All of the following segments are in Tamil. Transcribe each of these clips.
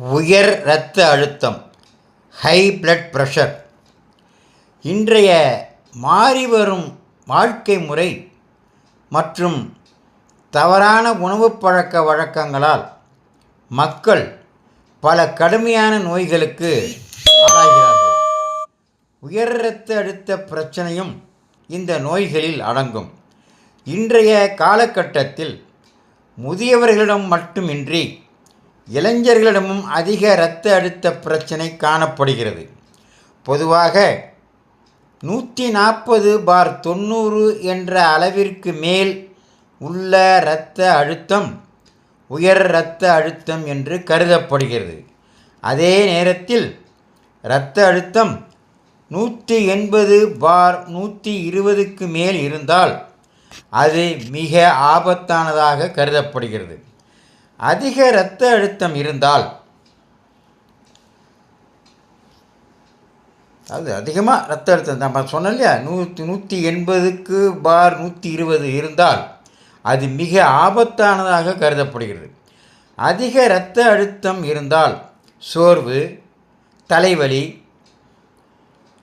உயர் இரத்த அழுத்தம் ஹை பிளட் ப்ரெஷர் இன்றைய மாறிவரும் வாழ்க்கை முறை மற்றும் தவறான உணவு பழக்க வழக்கங்களால் மக்கள் பல கடுமையான நோய்களுக்கு ஆளாகிறார்கள். உயர் இரத்த அழுத்த பிரச்சனையும் இந்த நோய்களில் அடங்கும். இன்றைய காலகட்டத்தில் முதியவர்களிடம் மட்டுமின்றி இளைஞர்களிடமும் அதிக இரத்த அழுத்த பிரச்சனை காணப்படுகிறது. பொதுவாக நூற்றி நாற்பது பார் தொண்ணூறு என்ற அளவிற்கு மேல் உள்ள இரத்த அழுத்தம் உயர் இரத்த அழுத்தம் என்று கருதப்படுகிறது. அதே நேரத்தில் இரத்த அழுத்தம் நூற்றி எண்பது பார் நூற்றி இருபதுக்கு மேல் இருந்தால் அது மிக ஆபத்தானதாக கருதப்படுகிறது. அதிக இரத்த அழுத்தம் இருந்தால் அது அதிகமாக ரத்த அழுத்தம் நம்ம சொன்னோம் இல்லையா? நூற்றி நூற்றி எண்பதுக்கு பார் நூற்றி இருபது இருந்தால் அது மிக ஆபத்தானதாக கருதப்படுகிறது. அதிக இரத்த அழுத்தம் இருந்தால் சோர்வு தலைவலி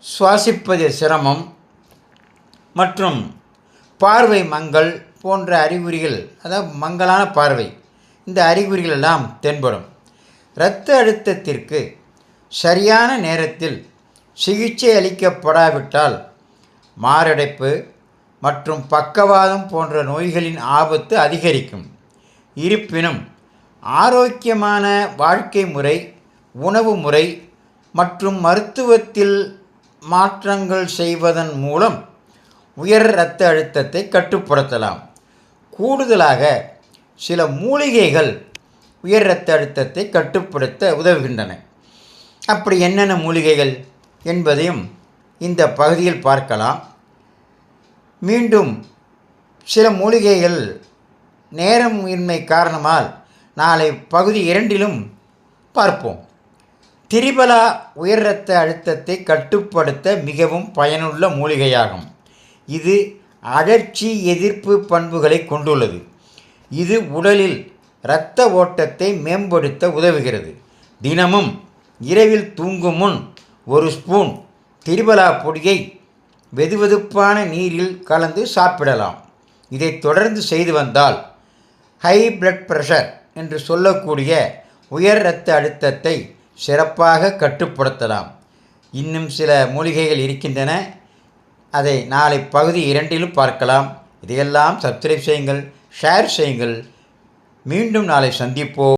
சுவாசிப்பது சிரமம் மற்றும் பார்வை மங்கள் போன்ற அறிகுறிகள் அதாவது மங்கலான பார்வை இந்த அறிகுறிகள் எல்லாம் தென்படும். இரத்த அழுத்தத்திற்கு சரியான நேரத்தில் சிகிச்சை அளிக்கப்படாவிட்டால் மாரடைப்பு மற்றும் பக்கவாதம் போன்ற நோய்களின் ஆபத்து அதிகரிக்கும். இருப்பினும் ஆரோக்கியமான வாழ்க்கை முறை உணவு முறை மற்றும் மருத்துவத்தில் மாற்றங்கள் செய்வதன் மூலம் உயர் இரத்த அழுத்தத்தை கட்டுப்படுத்தலாம். கூடுதலாக சில மூலிகைகள் உயர் இரத்த அழுத்தத்தை கட்டுப்படுத்த உதவுகின்றன. அப்படி என்னென்ன மூலிகைகள் என்பதையும் இந்த பகுதியில் பார்க்கலாம். மீண்டும் சில மூலிகைகள் நேரம் இன்மை காரணமால் நாளை பகுதி இரண்டிலும் பார்ப்போம். திரிபலா உயர் இரத்த அழுத்தத்தை கட்டுப்படுத்த மிகவும் பயனுள்ள மூலிகையாகும். இது அழற்சி எதிர்ப்பு பண்புகளை கொண்டுள்ளது. இது உடலில் இரத்த ஓட்டத்தை மேம்படுத்த உதவுகிறது. தினமும் இரவில் தூங்கும் முன் ஒரு ஸ்பூன் திரிபலா பொடியை வெதுவெதுப்பான நீரில் கலந்து சாப்பிடலாம். இதை தொடர்ந்து செய்து வந்தால் ஹை பிளட் ப்ரெஷர் என்று சொல்லக்கூடிய உயர் இரத்த அழுத்தத்தை சிறப்பாக கட்டுப்படுத்தலாம். இன்னும் சில மூலிகைகள் இருக்கின்றன. அதை நாளை பகுதி இரண்டிலும் பார்க்கலாம். இதையெல்லாம் சப்ஸ்கிரைப் செய்யுங்கள். ஷேர் செய்யுங்கள். மீண்டும் நாளை சந்திப்போம்.